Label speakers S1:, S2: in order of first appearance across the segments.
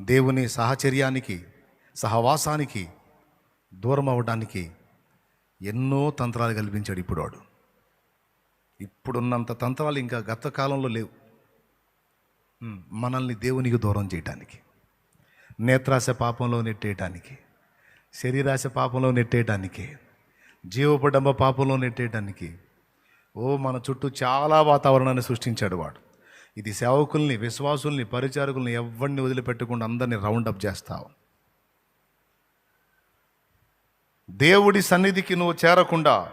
S1: దేవుని సహచర్యానికి సహవాసానికి దూరం అవ్వడానికి ఎన్నో తంత్రాలు కల్పించాడు ఇప్పుడు వాడు. ఇప్పుడున్నంత తంత్రాలు ఇంకా గత కాలంలో లేవు. మనల్ని దేవునికి దూరం చేయటానికి నేత్రాశ పాపంలో నెట్టేయటానికి శరీరాశ పాపంలో నెట్టేయటానికి జీవపడంబ పాపంలో నెట్టేయటానికి ఓ మన చుట్టూ చాలా వాతావరణాన్ని సృష్టించాడు వాడు. ఇది సేవకుల్ని విశ్వాసుల్ని పరిచారకుల్ని ఎవరిని వదిలిపెట్టకుండా అందరినీ రౌండప్ చేస్తావు. దేవుడి సన్నిధికి నువ్వు చేరకుండా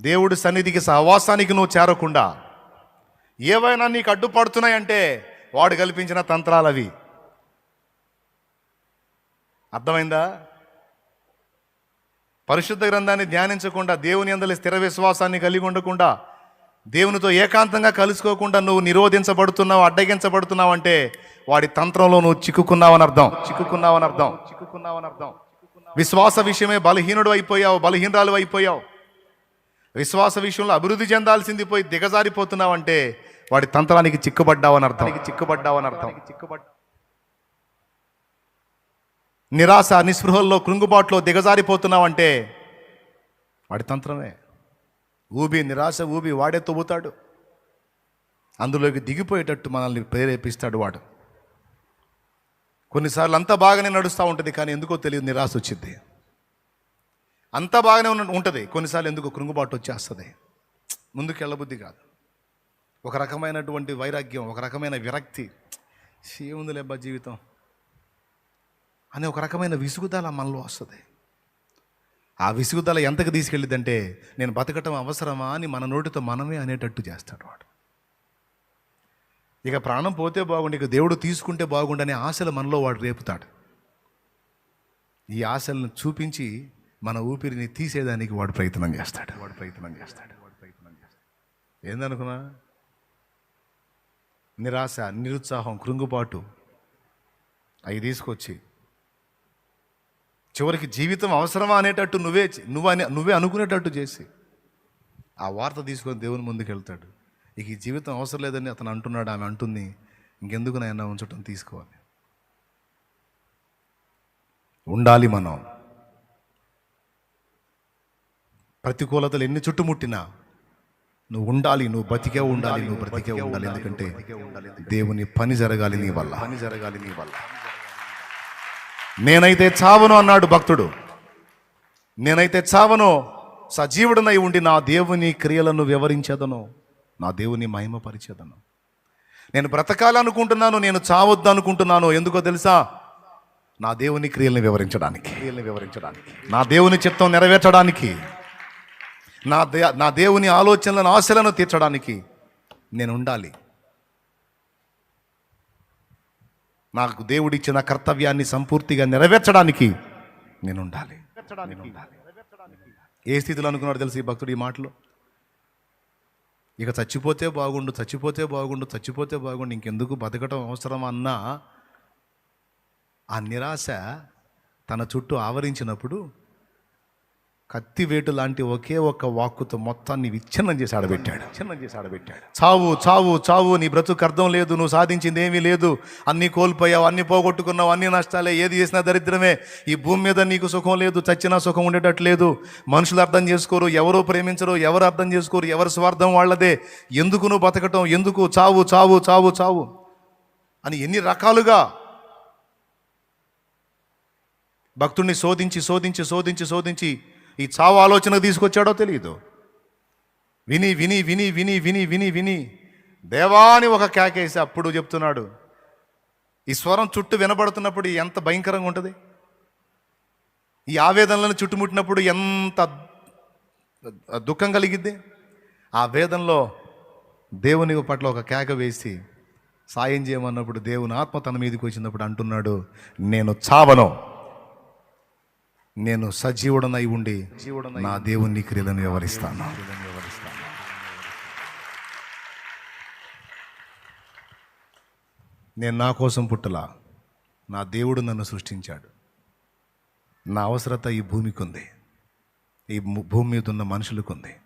S1: దేవుడి సన్నిధికి సహవాసానికి నువ్వు చేరకుండా ఏవైనా నీకు అడ్డుపడుతున్నాయంటే వాడు కల్పించిన తంత్రాలు అవి. అర్థమైందా? పరిశుద్ధ గ్రంథాన్ని ధ్యానించకుండా దేవుని అందలి స్థిర విశ్వాసాన్ని కలిగి ఉండకుండా దేవునితో ఏకాంతంగా కలుసుకోకుండా నువ్వు నిరోధించబడుతున్నావు అడ్డగించబడుతున్నావు అంటే వాడి తంత్రంలో నువ్వు చిక్కుకున్నావని అర్థం. చిక్కుకున్నావని అర్థం. చిక్కుకున్నావని అర్థం. విశ్వాస విషయమే బలహీనుడు అయిపోయావు బలహీనరాలు అయిపోయావు. విశ్వాస విషయంలో అభివృద్ధి చెందాల్సింది పోయి దిగజారిపోతున్నావంటే వాడి తంత్రానికి చిక్కుబడ్డావని అర్థం. చిక్కుబడ్డావని అర్థం. చిక్కుబడ్డా నిరాశ నిస్పృహల్లో కృంగుబాట్లో దిగజారిపోతున్నావంటే వాడి తంత్రమే. ఊబి నిరాశ ఊబి వాడే తవ్వుతాడు అందులోకి దిగిపోయేటట్టు మనల్ని ప్రేరేపిస్తాడు వాడు. కొన్నిసార్లు అంతా బాగానే నడుస్తూ ఉంటుంది కానీ ఎందుకో తెలియదు నిరాశ వచ్చింది అంతా బాగానే ఉన్న ఉంటుంది కొన్నిసార్లు ఎందుకో కృంగుబాటు వచ్చేస్తుంది. ముందుకు వెళ్ళబుద్ధి కాదు. ఒక రకమైనటువంటి వైరాగ్యం ఒక రకమైన విరక్తి. ఏముంది లేబ్బా జీవితం? అనే ఒక రకమైన విసుగుదల మనలో వస్తుంది. ఆ విసుగుదల ఎంతకు తీసుకెళ్ళిందంటే నేను బతకటం అవసరమా అని మన నోటితో మనమే అనేటట్టు చేస్తాడు వాడు. ఇక ప్రాణం పోతే బాగుండు ఇక దేవుడు తీసుకుంటే బాగుండనే ఆశలు మనలో వాడు రేపుతాడు. ఈ ఆశలను చూపించి మన ఊపిరిని తీసేదానికి వాడు ప్రయత్నం చేస్తాడు. వాడు ప్రయత్నం చేస్తాడు. వాడు ప్రయత్నం చేస్తాడు. ఏందనుకున్నా? నిరాశ నిరుత్సాహం కృంగుబాటు అవి తీసుకొచ్చి చివరికి జీవితం అవసరమా అనేటట్టు నువ్వే నువ్వు అనే నువ్వే అనుకునేటట్టు చేసి ఆ వార్త తీసుకొని దేవుని ముందుకు వెళ్తాడు. ఇక ఈ జీవితం అవసరం లేదని అతను అంటున్నాడు ఆమె అంటుంది ఇంకెందుకు నాయన ఉంచటం తీసుకోవాలి. ఉండాలి మనం. ప్రతికూలతలు ఎన్ని చుట్టుముట్టినా నువ్వు ఉండాలి నువ్వు బతికే ఉండాలి నువ్వు బ్రతికే ఉండాలి. ఎందుకంటే దేవుని పని జరగాలి నీ వల్ల. పని జరగాలి నీ వల్ల. నేనైతే చావను అన్నాడు భక్తుడు. నేనైతే చావను సజీవుడనై ఉండి నా దేవుని క్రియలను వివరించేదను నా దేవుని మహిమపరిచేదను. నేను బ్రతకాలనుకుంటున్నాను నేను చావద్దు అనుకుంటున్నాను ఎందుకో తెలుసా? నా దేవుని క్రియలను వివరించడానికి. క్రియలను వివరించడానికి. నా దేవుని చిత్తం నెరవేర్చడానికి. నా దే నా దేవుని ఆలోచనలను ఆశలను తీర్చడానికి నేను ఉండాలి నాకు దేవుడిచ్చిన కర్తవ్యాన్ని సంపూర్తిగా నెరవేర్చడానికి నేను ఉండాలి. ఏ స్థితిలో అనుకున్నాడు తెలుసు ఈ భక్తుడు ఈ మాటలు? ఇక చచ్చిపోతే బాగుండు చచ్చిపోతే బాగుండు చచ్చిపోతే బాగుండు ఇంకెందుకు బతకటం అవసరం అన్నా ఆ నిరాశ తన చుట్టూ ఆవరించినప్పుడు కత్తివేటు లాంటి ఒకే ఒక్క వాక్కుతో మొత్తాన్ని విచ్ఛిన్నం చేసి ఆడబెట్టాడు. విచ్ఛిన్నం చేసి ఆడబెట్టాడు. చావు చావు చావు నీ బ్రతుకు అర్థం లేదు నువ్వు సాధించింది ఏమీ లేదు. అన్నీ కోల్పోయావు అన్నీ పోగొట్టుకున్నావు అన్ని నష్టాలే ఏది చేసినా దరిద్రమే. ఈ భూమి మీద నీకు సుఖం లేదు చచ్చినా సుఖం ఉండేటట్టు లేదు. మనుషులు అర్థం చేసుకోరు ఎవరు ప్రేమించరు ఎవరు అర్థం చేసుకోరు ఎవరి స్వార్థం వాళ్ళదే. ఎందుకు నువ్వు బతకటం? ఎందుకు? చావు చావు చావు చావు అని ఎన్ని రకాలుగా భక్తుడిని శోధించి శోధించి శోధించి శోధించి ఈ చావు ఆలోచన తీసుకొచ్చాడో తెలియదు విని విని విని విని విని విని విని. దేవాని ఒక కేకేసి అప్పుడు చెప్తున్నాడు ఈ స్వరం చుట్టూ వినబడుతున్నప్పుడు ఎంత భయంకరంగా ఉంటుంది? ఈ ఆవేదనలను చుట్టుముట్టినప్పుడు ఎంత దుఃఖం కలిగిద్ది? ఆ వేదనలో దేవుని పట్ల ఒక కేక వేసి సాయం చేయమన్నప్పుడు దేవుని ఆత్మ తన మీదకి వచ్చినప్పుడు అంటున్నాడు నేను చావను. నేను సజీవుడనై ఉండి నా దేవుని క్రియలను వివరిస్తాను. నేను నా కోసం పుట్టలా. నా దేవుడు నన్ను సృష్టించాడు. నా అవసరత ఈ భూమికి ఉంది ఈ భూమి మీద ఉన్న మనుషులకు ఉంది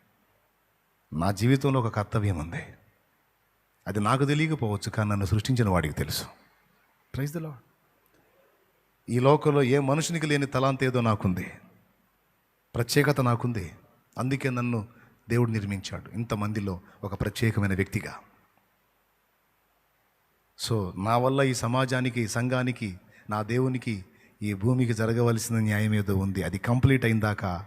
S1: నా జీవితంలో ఒక కర్తవ్యం ఉంది అది నాకు తెలియకపోవచ్చు కానీ నన్ను సృష్టించిన వాడికి తెలుసు. ప్రైజ్ ద లాడ్ ఈ లోకంలో ఏ మనుషునికి లేని తలాంత ఏదో నాకుంది. ప్రత్యేకత నాకుంది. అందుకే నన్ను దేవుడు నిర్మించాడు. ఇంతమందిలో ఒక ప్రత్యేకమైన వ్యక్తిగా. సో నా వల్ల ఈ సమాజానికి ఈ సంఘానికి నా దేవునికి ఈ భూమికి జరగవలసిన న్యాయం ఏదో ఉంది. అది కంప్లీట్ అయిందాకా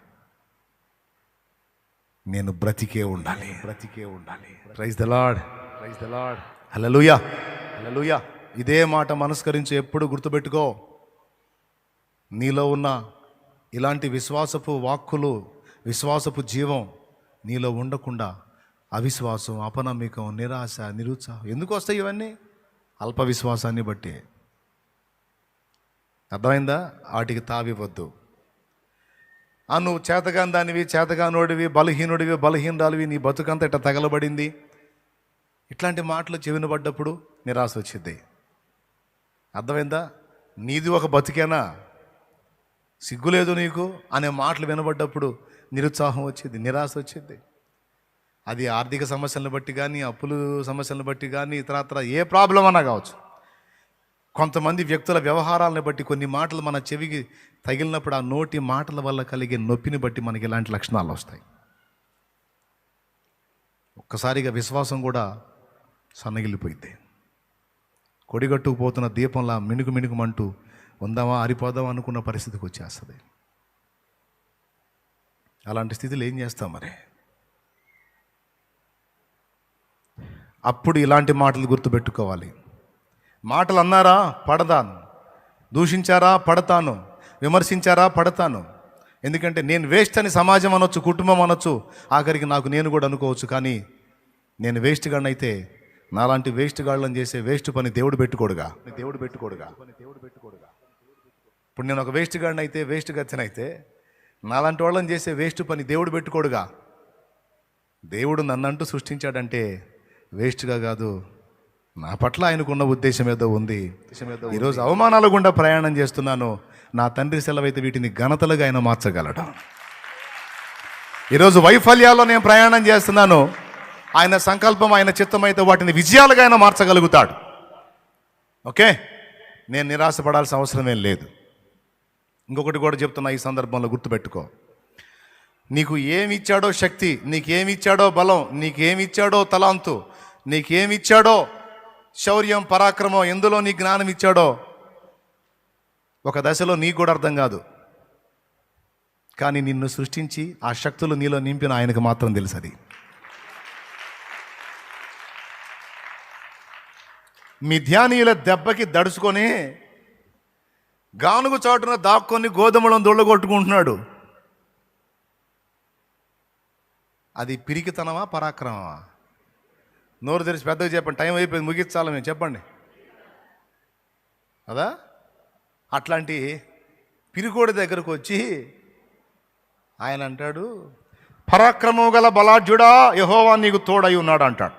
S1: నేను బ్రతికే ఉండాలి. బ్రతికే ఉండాలి. Praise the Lord praise the Lord hallelujah hallelujah ఇదే మాట మనస్కరించి ఎప్పుడు గుర్తుపెట్టుకో. నీలో ఉన్న ఇలాంటి విశ్వాసపు వాక్కులు విశ్వాసపు జీవం నీలో ఉండకుండా అవిశ్వాసం అపనమ్మికం నిరాశ నిరుత్సాహం ఎందుకు వస్తాయి ఇవన్నీ? అల్ప విశ్వాసాన్ని బట్టి. అర్థమైందా? వాటికి తావివ్వద్దు ఆ నువ్వు చేతగాని దానివి చేతగానోడివి బలహీనుడివి బలహీనరాలివి నీ బతుకంతా ఇట్లా తగలబడింది. ఇట్లాంటి మాటలు చెవిన పడ్డప్పుడు నిరాశ వచ్చింది అర్థమైందా? నీది ఒక బతికేనా? సిగ్గులేదు నీకు అనే మాటలు వినబడ్డప్పుడు నిరుత్సాహం వచ్చేది నిరాశ వచ్చేది. అది ఆర్థిక సమస్యలను బట్టి కానీ అప్పులు సమస్యలను బట్టి కానీ ఇతరత్ర ఏ ప్రాబ్లం అన్నా కావచ్చు. కొంతమంది వ్యక్తుల వ్యవహారాలను బట్టి కొన్ని మాటలు మన చెవికి తగిలినప్పుడు ఆ నోటి మాటల వల్ల కలిగే నొప్పిని బట్టి మనకి ఇలాంటి లక్షణాలు వస్తాయి. ఒక్కసారిగా విశ్వాసం కూడా సన్నగిల్లిపోయింది. కొడిగట్టుకుపోతున్న దీపంలా మినుకు మినుకుమంటూ ఉందామా ఆరిపోదామా అనుకున్న పరిస్థితికి వచ్చేస్తుంది. అలాంటి స్థితిలో ఏం చేస్తాం మరి? అప్పుడు ఇలాంటి మాటలు గుర్తుపెట్టుకోవాలి. మాటలు అన్నారా పడతాను. దూషించారా? పడతాను. విమర్శించారా? పడతాను. ఎందుకంటే నేను వేస్ట్ అని సమాజం అనొచ్చు కుటుంబం అనొచ్చు ఆఖరికి నాకు నేను కూడా అనుకోవచ్చు కానీ నేను వేస్ట్ అయితే నాలాంటి వేస్ట్ గాళ్ళని చేసే వేస్ట్ పని దేవుడు పెట్టుకోడుగా. దేవుడు పెట్టుకోడుగా. దేవుడు పెట్టుకో ఇప్పుడు నేను ఒక వేస్ట్ గాడిని అయితే వేస్ట్ గచ్చనైతే నాలాంటి వాళ్ళని చేసే వేస్ట్ పని దేవుడు పెట్టుకోడుగా. దేవుడు నన్నంటూ సృష్టించాడంటే వేస్ట్గా కాదు నా పట్ల ఆయనకున్న ఉద్దేశం ఏదో ఉంది. ఈరోజు అవమానాల గుండా ప్రయాణం చేస్తున్నాను. నా తండ్రి సెలవైతే వీటిని ఘనతలుగా ఆయన మార్చగలడు. ఈరోజు వైఫల్యాల్లో నేను ప్రయాణం చేస్తున్నాను. ఆయన సంకల్పం ఆయన చిత్తం అయితే వాటిని విజయాలుగా ఆయన మార్చగలుగుతాడు. ఓకే? నేను నిరాశపడాల్సిన అవసరమేం లేదు. ఇంకొకటి కూడా చెప్తున్నా ఈ సందర్భంలో గుర్తుపెట్టుకో. నీకు ఏమి ఇచ్చాడో శక్తి నీకేమిచ్చాడో బలం నీకేమిచ్చాడో తలాంతు నీకేమిచ్చాడో శౌర్యం పరాక్రమం ఎందులో నీ జ్ఞానం ఇచ్చాడో ఒక దశలో నీకు కూడా అర్థం కాదు. కానీ నిన్ను సృష్టించి ఆ శక్తులు నీలో నింపిన ఆయనకు మాత్రం తెలుసు అది మిథ్యానీయుల దెబ్బకి దడుచుకొని గానుగు చాటున దాక్కొని గోధుమలను దొళ్ళగొట్టుకుంటున్నాడు అది పిరికితనమా పరాక్రమమా? నోరు తెరిచి పెద్దగా చెప్పండి టైం అయిపోయింది ముగించాలి మేము చెప్పండి. అదా అట్లాంటి పిరికోడి దగ్గరకు వచ్చి ఆయన అంటాడు పరాక్రమం గల బలాఢ్యుడా యహోవా నీకు తోడై ఉన్నాడు అంటాడు.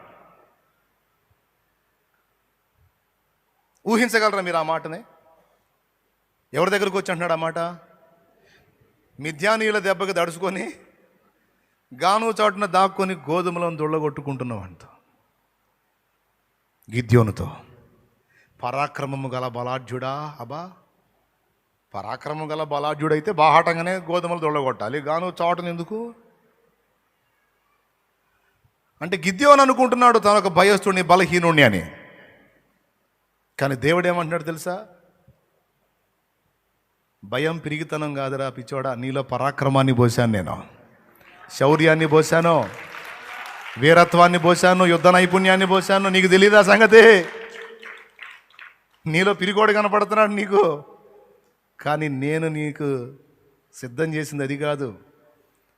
S1: ఊహించగలరా మీరు ఆ మాటని? ఎవరి దగ్గరకు వచ్చి అంటున్నాడు అన్నమాట మిథ్యానీయుల దెబ్బకి దడుచుకొని గాను చాటున దాక్కొని గోధుమలను దొళ్ళగొట్టుకుంటున్నావంట గిద్యోనుతో పరాక్రమము గల బలాఢ్యుడా? అబా పరాక్రమం గల బలాఢ్యుడైతే బాహాటంగానే గోధుమలు దొళ్ళగొట్టాలి. గాను చాటును ఎందుకు? అంటే గిద్యోని అనుకుంటున్నాడు తన ఒక భయస్తుడిని బలహీనుణ్ణి అని. కానీ దేవుడు ఏమంటున్నాడు తెలుసా? భయం పిరిగితనం కాదురా పిచ్చోడా నీలో పరాక్రమాన్ని పోసాను నేను. శౌర్యాన్ని పోసాను వీరత్వాన్ని పోసాను యుద్ధ నైపుణ్యాన్ని పోసాను నీకు తెలియదా సంగతి? నీలో పిరిగోడు కనపడుతున్నాడు నీకు. కానీ నేను నీకు సిద్ధం చేసింది అది కాదు.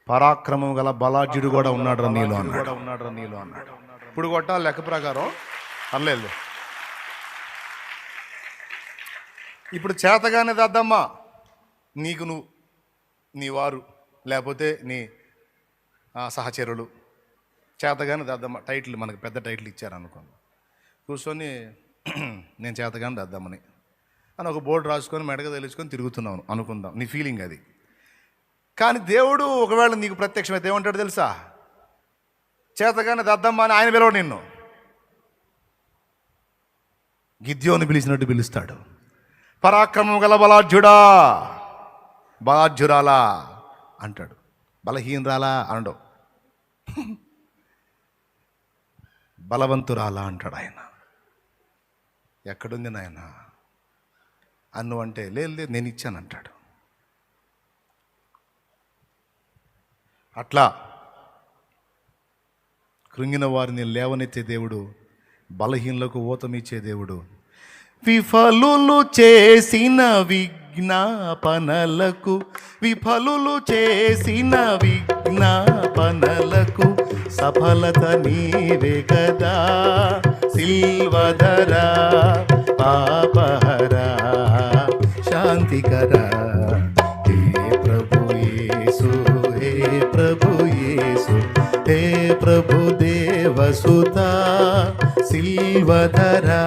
S1: పరాక్రమం గల బలాఢ్యుడు కూడా ఉన్నాడు నీలో అన్నాడు. ఉన్నాడు నీలో అన్నాడు. ఇప్పుడు కొట్టాలి లెక్క ప్రకారం. అర్లేదు ఇప్పుడు చేతగానే దద్దమ్మా నీకు నువ్వు నీ వారు లేకపోతే నీ ఆ, సహచరులు. చేతగానే దద్దమ్మ టైటిల్ మనకు పెద్ద టైటిల్ ఇచ్చారనుకోండి. కూర్చొని నేను చేతగానే దద్దమ్మని అని ఒక బోర్డు రాసుకొని మెడగ తెలుసుకొని తిరుగుతున్నాను అనుకుందాం. నీ ఫీలింగ్ అది. కానీ దేవుడు ఒకవేళ నీకు ప్రత్యక్షమైతే ఏమంటాడు తెలుసా? చేతగానే దద్దమ్మ అని ఆయన పిలవడు నిన్ను. గిద్యోని పిలిచినట్టు పిలుస్తాడు. పరాక్రమం గల బలాఢ్యుడా. బాధ్యురాలా అంటాడు. బలహీనరాలా అనడు. బలవంతురాలా అంటాడు ఆయన. ఎక్కడుంది నాయన? అన్ను అంటే లేదు లేదు నేను ఇచ్చాను అంటాడు. అట్లా కృంగిన వారిని లేవనెత్తే దేవుడు బలహీనులకు ఊతమిచ్చే దేవుడు. విఫలులు చేసిన విజ్ఞాపనలకు విఫలులు చేసిన విజ్ఞాపనలకు సఫలత నీవే కదా. సిల్వధరా పాపహరా శాంతికరా. హే ప్రభు యేసు హే ప్రభు యేసు హే ప్రభు దేవసుత. సిల్వధరా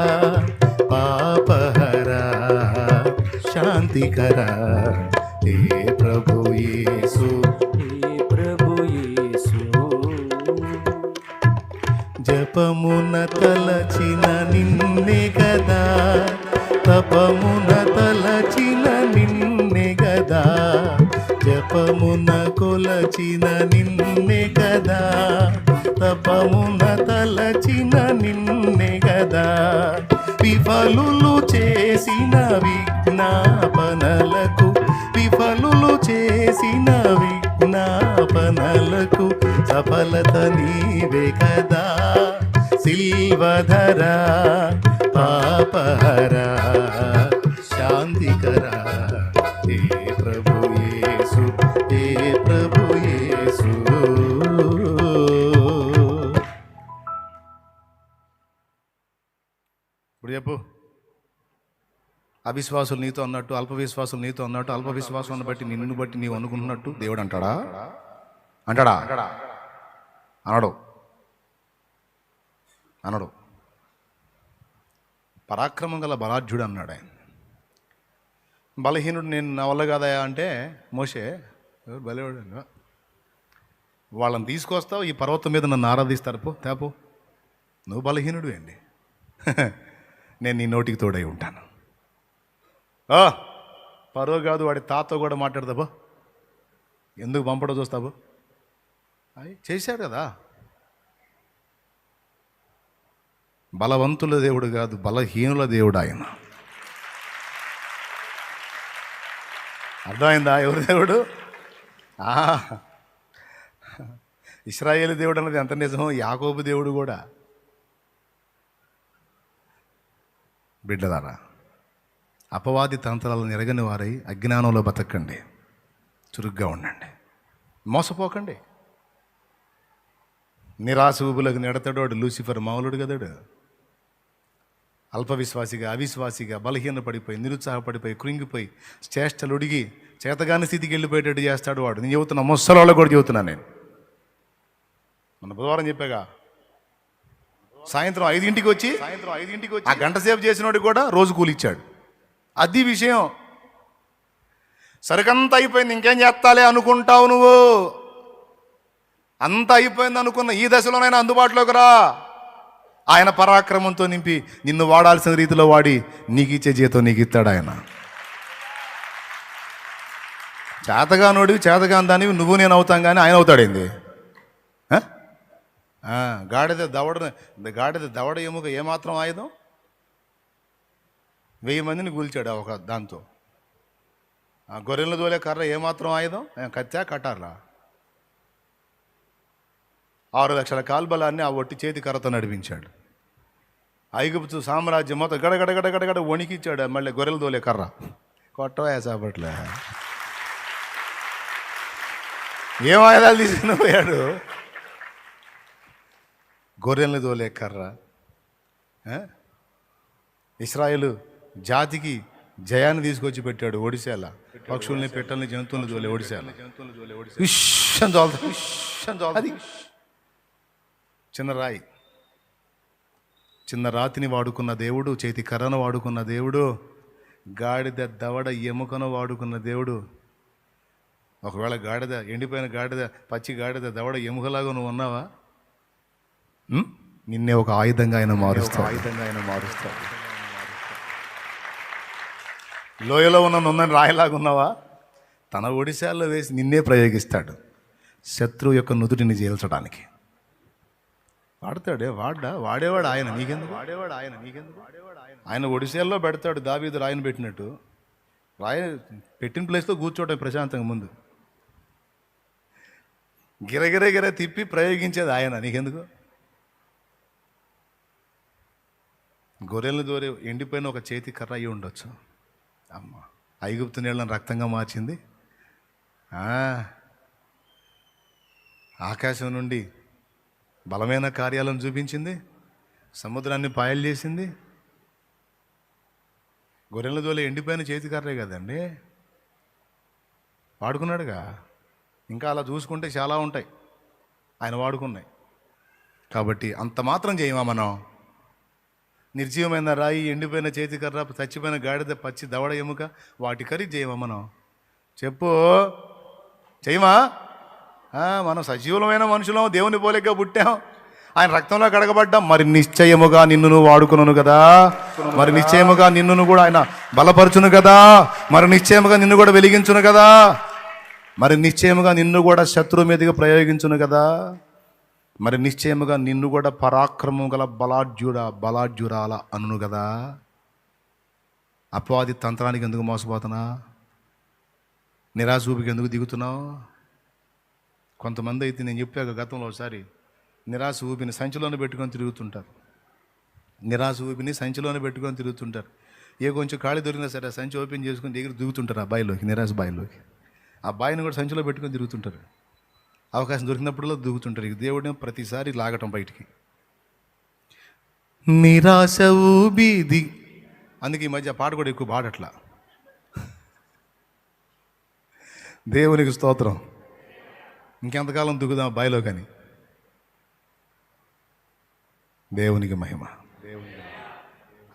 S1: పాపహరా. శాంతికరా. హే ప్రభు యేసు.
S2: హే ప్రభు యేసు.
S1: జపమున తలచిన నిన్నే గదా. తపమున తలచిన నిన్నే గదా. జపమున కొలచిన నిన్నే గదా. తపమున తలచిన నిన్నే గదా. విఫలులు చేసిన విజ్ఞాపనలకు విఫలులు చేసిన విజ్ఞాపనలకు సఫలత నీవే కదా. సిల్వధరా పాపహరా శాంతికరా అవిశ్వాసులు నీతో అన్నట్టు అల్ప విశ్వాసులు నీతో అన్నట్టు అల్ప విశ్వాసాన్ని బట్టి నిన్ను బట్టి నీవు అనుకుంటున్నట్టు దేవుడు అంటాడా? అంటాడా? అనడు. అనడు. పరాక్రమం గల బలాఢ్యుడు అన్నాడు ఆయన. బలహీనుడు నేను నా వల్ల కాదయా అంటే మోసే ఎవరు వాళ్ళని తీసుకొస్తావు ఈ పర్వతం మీద నన్ను ఆరాధిస్తారు పో తేపో నువ్వు బలహీనుడు అండి. నేను నీ నోటికి తోడై ఉంటాను. పరో కాదు వాడి తాత కూడా మాట్లాడదాబో ఎందుకు పంపడం చూస్తావు అవి చేశాడు కదా. బలవంతుల దేవుడు కాదు బలహీనుల దేవుడు ఆయన. అర్థమైందా ఎవరు దేవుడు? ఇస్రాయేల్ దేవుడు అన్నది ఎంత నిజమో యాకోబు దేవుడు కూడా. బిడ్డదారా అపవాది తంత్రాలను ఎరగని వారై అజ్ఞానంలో బతకండి. చురుగ్గా ఉండండి. మోసపోకండి. నిరాశ ఊబులకు నెడతాడు లూసిఫర్ మామూలుడు కదాడు అల్పవిశ్వాసిగా అవిశ్వాసిగా బలహీన పడిపోయి నిరుత్సాహపడిపోయి కృంగిపోయి చేష్టలు ఉడిగి చేతగాని స్థితికి వెళ్ళిపోయేటట్టు చేస్తాడు వాడు. నేను చెబుతున్నా ముసలోళ్ళకు కూడా చెబుతున్నా నేను. మన బుధవారం చెప్పాగా సాయంత్రం ఐదింటికి వచ్చి సాయంత్రం ఐదింటికి వచ్చి ఆ గంట సేపు చేసినోడికి కూడా రోజు కూలిచ్చాడు. అది విషయం. సరికంత అయిపోయింది ఇంకేం చేస్తాలే అనుకుంటావు నువ్వు. అంతా అయిపోయింది అనుకున్న ఈ దశలోనైనా అందుబాటులోకి రా. ఆయన పరాక్రమంతో నింపి నిన్ను వాడాల్సిన రీతిలో వాడి నీకు ఇచ్చే జీతం నీకు ఇస్తాడు ఆయన. చేతగానోడివి చేతగాని దానివి నువ్వు నేను అవుతాం కానీ ఆయన అవుతాడేంది గాడిద దవడ గాడిద దవడ ఎముక ఏమాత్రం ఆయుధం? వెయ్యి మందిని కూల్చాడు ఒక దాంతో. ఆ గొర్రెలు దోలే కర్ర ఏమాత్రం ఆయుధం? కత్తా కట్టారా ఆరు లక్షల కాల్బలాన్ని ఆ ఒట్టి చేతి కర్రతో నడిపించాడు. ఐగుప్తు సామ్రాజ్యం మొత్తం గడగడగడగడగడ గడ వణికిచ్చాడు. మళ్ళీ గొర్రెలు దోలే కర్ర. కొట్టవా చేపట్లే? ఏం ఆయుధాలు తీసుకుని పోయాడు? గొర్రెల్ని దోలే కర్ర. ఆ? ఇస్రాయేలు జాతికి జయాన్ని తీసుకొచ్చి పెట్టాడు ఒడిశాల. పక్షుల్ని పెట్టల్ని జంతువుల్ని దోలే ఒడిశాల. విషం. అది చిన్న రాయి. చిన్న రాతిని వాడుకున్న దేవుడు చేతి కర్రను వాడుకున్న దేవుడు గాడిద దవడ ఎముకను వాడుకున్న దేవుడు. ఒకవేళ గాడిద ఎండిపోయిన గాడిద పచ్చి గాడిద దవడ ఎముకలాగా నువ్వు ఉన్నావా? నిన్నే ఒక ఆయుధంగా ఆయన మారుస్తావు ఆయుధంగా ఆయన మారుస్తాడు. లోయలో ఉన్న నున్నని రాయిలాగా ఉన్నావా తన ఒడిశాల్లో వేసి నిన్నే ప్రయోగిస్తాడు. శత్రువు యొక్క నుదుటిని చేల్చడానికి వాడతాడే? వాడ్డా వాడేవాడు ఆయన. నీకెందుకు? వాడేవాడు ఆయన నీకెందుకు వాడేవాడు ఆయన ఆయన ఒడిశాల్లో పెడతాడు దావీదు రాయిని పెట్టినట్టు. రాయ పెట్టిన ప్లేస్లో కూర్చోవటం ప్రశాంతంగా ముందు. గిరగిర గిర తిప్పి ప్రయోగించేది ఆయన. నీకెందుకు? గొర్రెలను దోరే ఎండిపోయిన ఒక చేతి కర్ర అయ్యి ఉండొచ్చు. అమ్మ ఐగుప్తు నీళ్ళను రక్తంగా మార్చింది. ఆకాశం నుండి బలమైన కార్యాలను చూపించింది. సముద్రాన్ని పాయలు చేసింది. గొర్రెల దోలే ఎండిపోయిన చేతి కదండి. వాడుకున్నాడుగా. ఇంకా అలా చూసుకుంటే చాలా ఉంటాయి. ఆయన వాడుకున్నాయి. కాబట్టి అంత మాత్రం చేయమా మనం? నిర్జీవమైన రాయి ఎండిపోయిన చేతి కర్ర చచ్చిపోయిన గాడిద పచ్చి దవడ ఎముక వాటి కర్రీ చేయమా మనం? చెప్పు. చేయమా? మనం సజీవులమైన మనుషులం దేవుని పోలేక పుట్టాం. ఆయన రక్తంలో కడగబడ్డాం. మరి నిశ్చయముగా నిన్నును వాడుకున్నాను కదా. మరి నిశ్చయముగా నిన్నును కూడా ఆయన బలపరచును కదా. మరి నిశ్చయముగా నిన్ను కూడా వెలిగించును కదా. మరి నిశ్చయముగా నిన్ను కూడా శత్రువు మీదుగా ప్రయోగించును కదా. మరి నిశ్చయముగా నిన్ను కూడా పరాక్రమం గల బలాఢ్యుడ బలాఢ్యురాల అనును కదా అపవాది తంత్రానికి ఎందుకు మోసపోతున్నా? నిరాశూపికి ఎందుకు దిగుతున్నావు? కొంతమంది అయితే నేను చెప్పాక గతంలో ఒకసారి నిరాశ ఊపిని సంచిలోనే పెట్టుకొని తిరుగుతుంటారు. నిరాశ ఊపిని సంచిలోనే పెట్టుకొని తిరుగుతుంటారు. ఏ కొంచెం ఖాళీ దొరికినా సరే సంచి ఓపెన్ చేసుకుని దగ్గర దిగుతుంటారు ఆ బాయిలోకి నిరాశ బాయిలోకి. ఆ బాయిని కూడా సంచిలో పెట్టుకొని తిరుగుతుంటారు. అవకాశం దొరికినప్పుడల్లా దూకుతుంటారు. ఇక దేవుడిని ప్రతిసారి లాగటం బయటికి. నిరాశ ఊబిది. అందుకే ఈ మధ్య పాట కూడా ఎక్కువ పాడట్లా. దేవునికి స్తోత్రం. ఇంకెంతకాలం దుకుదాం బాయిలో కానీ. దేవునికి మహిమ.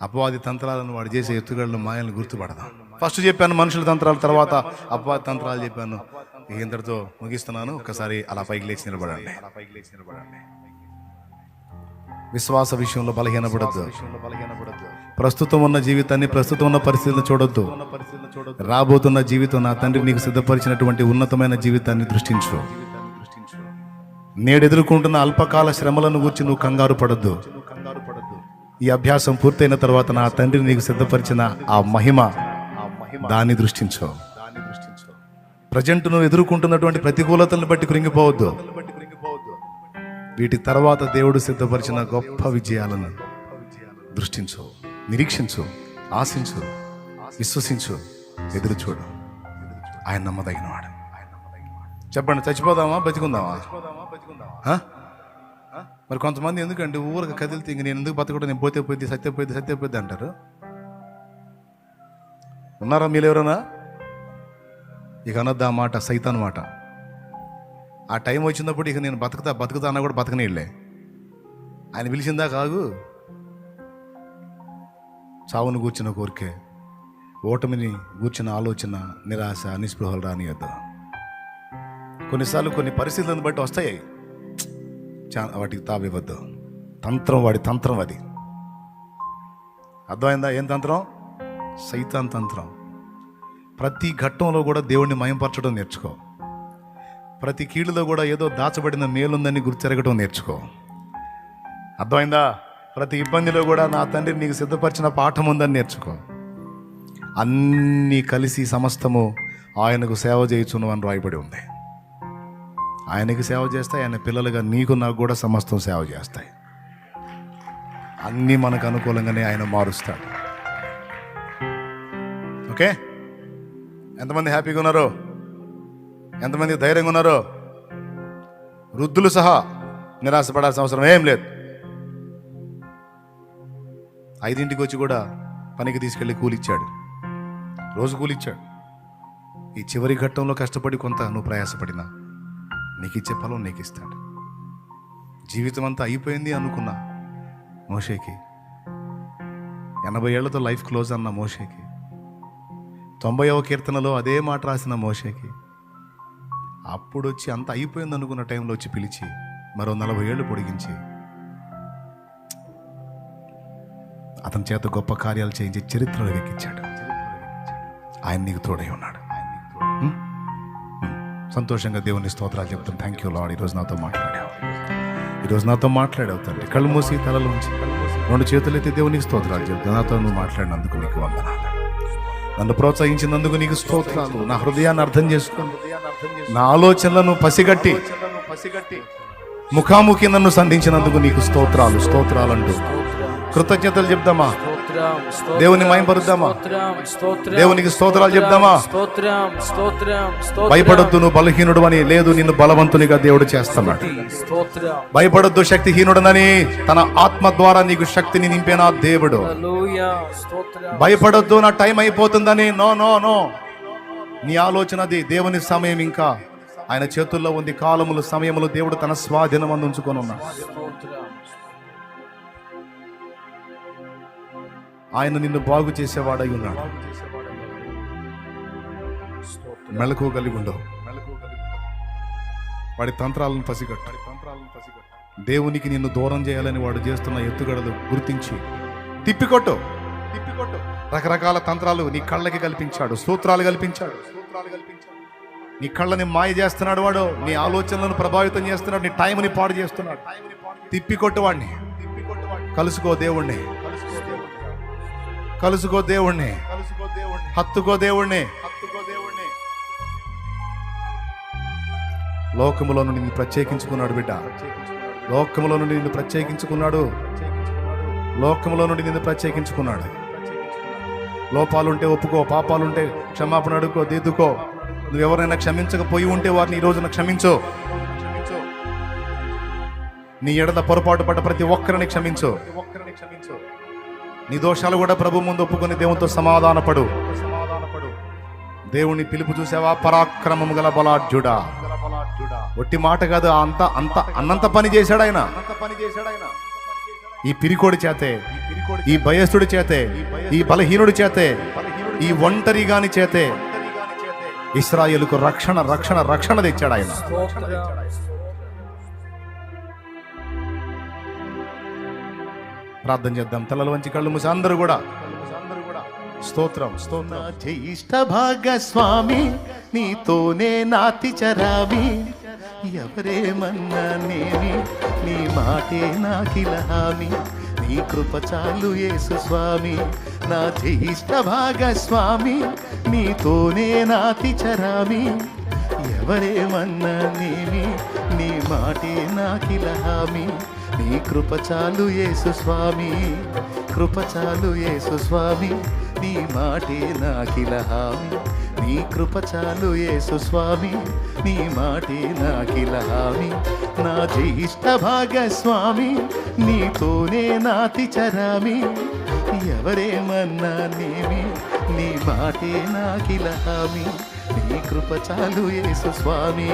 S1: అపవాది తంత్రాలను వాడు చేసే ఎత్తుగడలు మాయలను గుర్తుపడదాం. ఫస్ట్ చెప్పాను మనుషుల తంత్రాల తర్వాత అపవాది తంత్రాలు చెప్పాను. ఇంతటితో ముగిస్తున్నాను. ఒకసారి అలా పైకి లేచి నిలబడండి. అలా పైకి లేచి విశ్వాస విషయంలో బలహీనపడద్దు. ప్రస్తుతం ఉన్న జీవితాన్ని ప్రస్తుతం ఉన్న పరిస్థితులను చూడొద్దు. రాబోతున్న జీవితం నా తండ్రి నీకు సిద్ధపరిచినటువంటి ఉన్నతమైన జీవితాన్ని దృష్టించు. నేడు ఎదుర్కొంటున్న అల్పకాల శ్రమలను గురించి నువ్వు కంగారు పడద్దు. ఈ అభ్యాసం పూర్తయిన తర్వాత నా తండ్రి నీకు సిద్ధపరిచిన ఆ మహిమ దాన్ని దృష్టించు. ప్రజెంట్ నువ్వు ఎదుర్కొంటున్నటువంటి ప్రతికూలతలను బట్టి కృంగిపోవద్దు. వీటి తర్వాత దేవుడు సిద్ధపరిచిన గొప్ప విజయాలను దృష్టించు నిరీక్షించు ఆశించు విశ్వసించు ఎదురు చూడు. ఆయన నమ్మదగినవాడు. చెప్పండి చచ్చిపోదామా బతికుందామా? మరి కొంతమంది ఎందుకంటే ఊరికి కదిలితే ఇంక నేను ఎందుకు బతకూడదు నేను పోతే పోయింది సత్యపోయింది సత్యపోయింది అంటారు? ఉన్నారా మీరు ఎవరైనా? ఇక అనొద్దు ఆ మాట? సైతాన్ మాట. ఆ టైం వచ్చినప్పుడు ఇక నేను బతుకుతా బతుకుతా అన్నా కూడా బతకనీళ్ళే. ఆయన పిలిచిందా కాదు చావును కూర్చున్న కోరికే ఓటమిని కూర్చున్న ఆలోచన నిరాశ నిస్పృహలు రానియద్దు. కొన్నిసార్లు కొన్ని పరిస్థితులను బట్టి వస్తాయి. చా- వాటికి తావివ్వద్దు తంత్రం వాడి తంత్రం అది. అర్థమైందా? ఏం తంత్రం? సైతాన్ తంత్రం. ప్రతి ఘట్టంలో కూడా దేవుణ్ణి మయంపరచడం నేర్చుకో. ప్రతి కీడులో కూడా ఏదో దాచబడిన మేలుందని గుర్తిరగటం నేర్చుకో. అర్థమైందా? ప్రతి ఇబ్బందిలో కూడా నా తండ్రి నీకు సిద్ధపరిచిన పాఠం ఉందని నేర్చుకో. అన్నీ కలిసి సమస్తము ఆయనకు సేవ చేయుచును అని రాయబడి ఉంది. ఆయనకి సేవ చేస్తాయి ఆయన పిల్లలుగా నీకు నాకు కూడా సమస్తం సేవ చేస్తాయి. అన్నీ మనకు అనుకూలంగానే ఆయన మారుస్తాడు. ఓకే? ఎంతమంది హ్యాపీగా ఉన్నారో? ఎంతమంది ధైర్యంగా ఉన్నారో? వృద్ధులు సహా నిరాశపడాల్సిన అవసరం ఏం లేదు. ఐదింటికి వచ్చి కూడా పనికి తీసుకెళ్ళి కూలిచ్చాడు. రోజు కూలిచ్చాడు. ఈ చివరి ఘట్టంలో కష్టపడి కొంత నువ్వు ప్రయాసపడినా నీకు ఇచ్చే ఫలం నీకు ఇస్తాడు జీవితం అంతా అయిపోయింది అనుకున్నా మోషేకి ఎనభై ఏళ్ళతో లైఫ్ క్లోజ్ అన్న మోషేకి తొంభైవ కీర్తనలో అదే మాట రాసిన మోషేకి అప్పుడు వచ్చి అంత అయిపోయింది అనుకున్న టైంలో వచ్చి పిలిచి మరో నలభై ఏళ్ళు పొడిగించి అతని చేత గొప్ప కార్యాలు చేయించి చరిత్రలో ఎక్కించాడు
S3: ఆయన నీకు తోడై ఉన్నాడు. సంతోషంగా దేవుని స్తోత్రాలు చెప్తాను. థ్యాంక్ యూ లాడ్ ఈరోజు నాతో మాట్లాడావు. ఈరోజు నాతో మాట్లాడావు తండ్రి. కళ్ళు మూసి తలలో ఉంచి రెండు చేతులు ఎత్తి దేవునికి స్తోత్రాలు చెప్తాను. నాతో నువ్వు మాట్లాడినందుకు నీకు వందనాలు. నన్ను ప్రోత్సహించినందుకు నీకు స్తోత్రాలు. నా హృదయాన్ని అర్థం చేసుకుని నా ఆలోచనలను పసిగట్టి. ముఖాముఖి నన్ను సంధించినందుకు నీకు స్తోత్రాలు స్తోత్రాలు అంటూ కృతజ్ఞతలు చెప్దామా? దేవుని
S4: స్తోత్రం
S3: దేవునికి స్తోత్రాలు చెప్దామా? భయపడొద్దు నువ్వు బలహీనుడు అని లేదు నిన్ను బలవంతునిగా దేవుడు చేస్తున్నాడు. భయపడొద్దు శక్తిహీనుడనని తన ఆత్మ ద్వారా నీకు శక్తిని నింపిన దేవుడు. భయపడొద్దు నా టైం అయిపోతుందని నో నో నో. నీ ఆలోచన అది దేవుని సమయం ఇంకా. ఆయన చేతుల్లో ఉంది కాలములు సమయములు దేవుడు తన స్వాధీనం అందించుకొని ఉన్నాడు. ఆయన నిన్ను బాగు చేసేవాడై ఉన్నాడు. మెలకు కలిగి ఉండవు. వాడి తంత్రాలను పసిగట్టు. దేవునికి నిన్ను దూరం చేయాలని వాడు చేస్తున్న ఎత్తుగడలు గుర్తించి తిప్పికొట్టు. తిప్పికొట్టు రకరకాల తంత్రాలు నీ కళ్ళకి కల్పించాడు సూత్రాలు కల్పించాడు. సూత్రాలు కల్పించాడు నీ కళ్ళని మాయ చేస్తున్నాడు వాడు నీ ఆలోచనలను ప్రభావితం చేస్తున్నాడు నీ టైంని పాడు చేస్తున్నాడు. తిప్పికొట్టు వాడిని కలుసుకో దేవుణ్ణి. కలుసుకో దేవుణ్ణి. హత్తుకో దేవుణ్ణి. హత్తుకో దేవుణ్ణి. లోకములో నుండి నిన్ను ప్రత్యేకించుకున్నాడు బిడ్డ. లోకములో నుండి నిన్ను ప్రత్యేకించుకున్నాడు. లోకములో నుండి నిన్ను ప్రత్యేకించుకున్నాడు. లోపాలుంటే ఒప్పుకో పాపాలుంటే క్షమాపణ అడుకో దిద్దుకో. నువ్వు ఎవరైనా క్షమించకపోయి ఉంటే వారిని ఈ రోజున క్షమించు. నీ ఎడద పొరపాటు పడ్డ ప్రతి ఒక్కరిని క్షమించు. నీ దోషాలు కూడా ప్రభు ముందు ఒప్పుకొని దేవునితో సమాధానపడు. దేవుని పిలుపు చూసావా? పరాక్రమము గల బలాఢ్యుడా. ఒట్టి మాట కాదు అంత అంత అన్నంత పని చేశాడు ఆయన ఈ పిరికోడి చేతే ఈ భయస్థుడి చేతే ఈ బలహీనుడి చేతే ఈ ఒంటరిగాని చేతే ఇస్రాయేల్కు రక్షణ రక్షణ రక్షణ తెచ్చాడు ఆయన. ప్రార్థన చేద్దాం. తలలు వంచి కళ్ళు మూసి అందరూ కూడా. స్తోత్రం స్తోత్రం.
S1: జ్యేష్ఠ భాగస్వామి నీతోనే నాతి చరామి. ఎవరేమన్నా నేమి నీ మాటే నాకిల నాకిలహామి నీ కృప చాలు యేసు స్వామి. నా జ్యేష్ఠ భాగస్వామి నీతోనే నాతి చరామి. ఎవరేమన్నా నేమి నీ మాటే నాకిల హామీ. నీ కృపచాలు యేసు స్వామి కృపచాలు యేసు స్వామి నీ మాటే నాకిల నాకిలహామి నీ కృపచాలు యేసు స్వామి నీ మాటే నాకిల నాకిలహామి నా జ్యేష్ఠ భాగస్వామి నీతోనే నాతి చరామి. ఎవరేమన్నా నేమి నీ మాటే నాకిల నాకిలహామి నీ కృపచాలు యేసు స్వామి.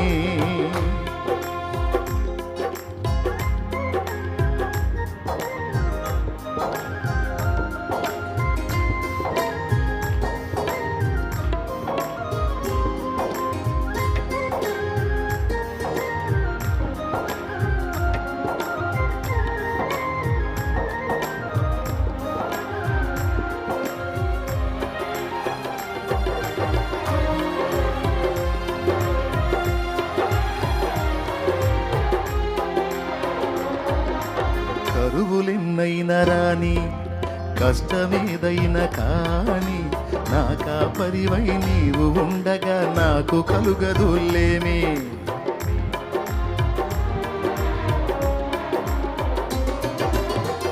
S1: కాని నా పరివై నీవు ఉండగా నాకు కలుగదులేమే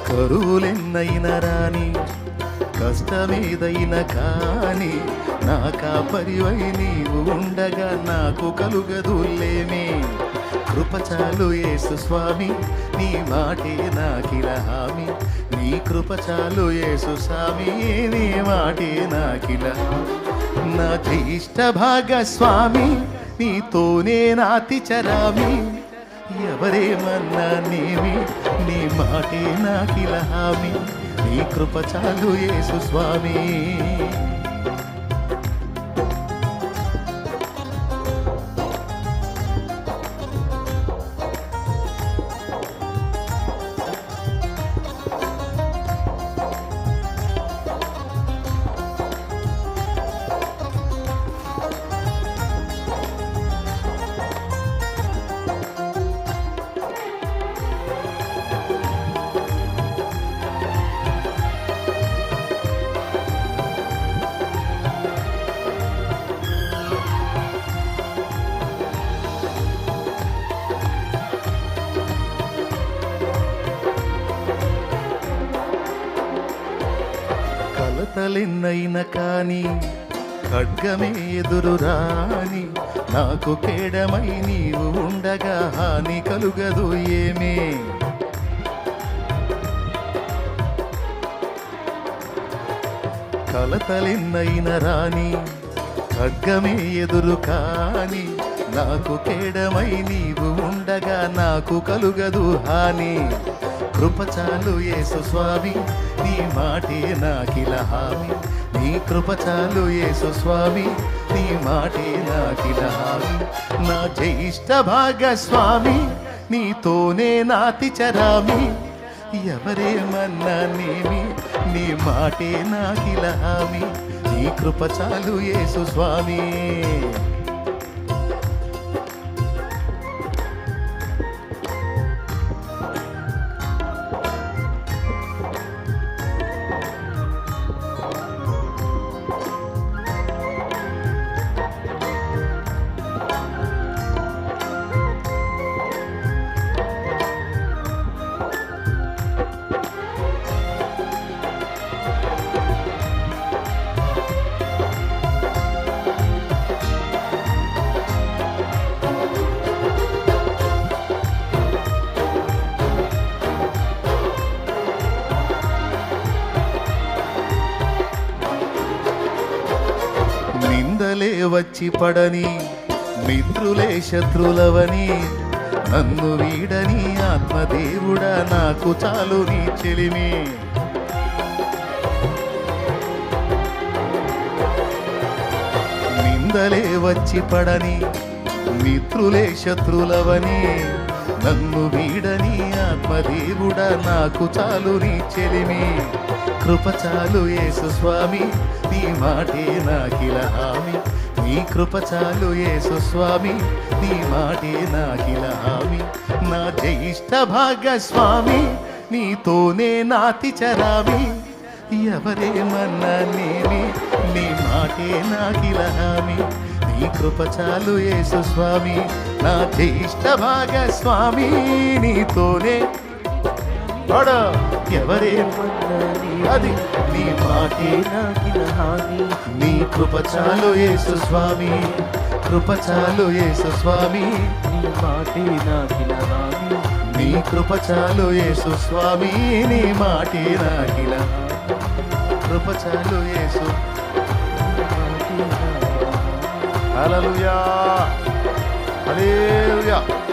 S1: కరువులెన్నైన రాని కష్టమేదైన కాని నా పరివై నీవు ఉండగా నాకు కలుగదులేమే కృపచాలు యేసు స్వామి నీ మాటే నాకిల హామి. నీ కృపచాలు యేసు స్వామి నీ మాటే నాకిల నా జ్యేష్ఠ భాగస్వామి నీతోనే నాతి చరామి ఎవరేమన్నా నేమి నీ మాటే నాకిల హామి. నీ కృపచాలు యేసు స్వామి. కలతలెన్నైన కాని ఖడ్గమే ఎదురు రాని నాకు కేడమై నీవు ఉండగా హాని కలుగదు ఏమే. కలతలిన్నైన రాణి ఖడ్గమే ఎదురు కాని నాకు కేడమై నీవు ఉండగా నాకు కలుగదు హాని. కృపచాలు యేసు స్వామి నీ మాటే నాకిల హామి నీ కృప చాలు యేసు స్వామి. నీ మాటే నాకిల హామి. నా జ్యేష్ఠ భాగస్వామి నీతోనే నాతి చరామి. ఎవరేమన్నా నేమి నీ మాటే నాకిల హామి. నీ కృప చాలు యేసు స్వామి. విడిచిపడని మిత్రులే శత్రులవని నన్ను వీడని ఆత్మదేవుడా నాకు చాలు నీ చెలిమి. నిందలే వచ్చి పడని మిత్రులే శత్రులవని నన్ను వీడని ఆత్మదేవుడా నాకు చాలు నీ చెలిమి. కృప చాలు యేసు స్వామి నీ మాటే నాకిల హామీ. నీ కృప చాలు యేసు స్వామి. నీ మాటే నాకిల హామి నా జ్యేష్ఠ భాగస్వామి. నీతోనే నాతి చరామి. ఎవరేమన్నా నేమి? నీ మాటే నాకిల హామి నీ కృప చాలు యేసు స్వామి. నా జ్యేష్ఠ భాగస్వామి. నీతోనే. పడ ఎవరేమన్నా అది నీ మాటే
S4: నాకిన హాని.
S1: నీ కృప చాలు యేసు స్వామి. కృప చాలు యేసు స్వామి.
S4: నీ మాటే నాకిన హాని.
S1: నీ కృప చాలు యేసు స్వామి. నీ మాటే నాకిల కృప చాలు యేసు.
S4: నాకిన
S5: హల్లెలూయా. హల్లెలూయా.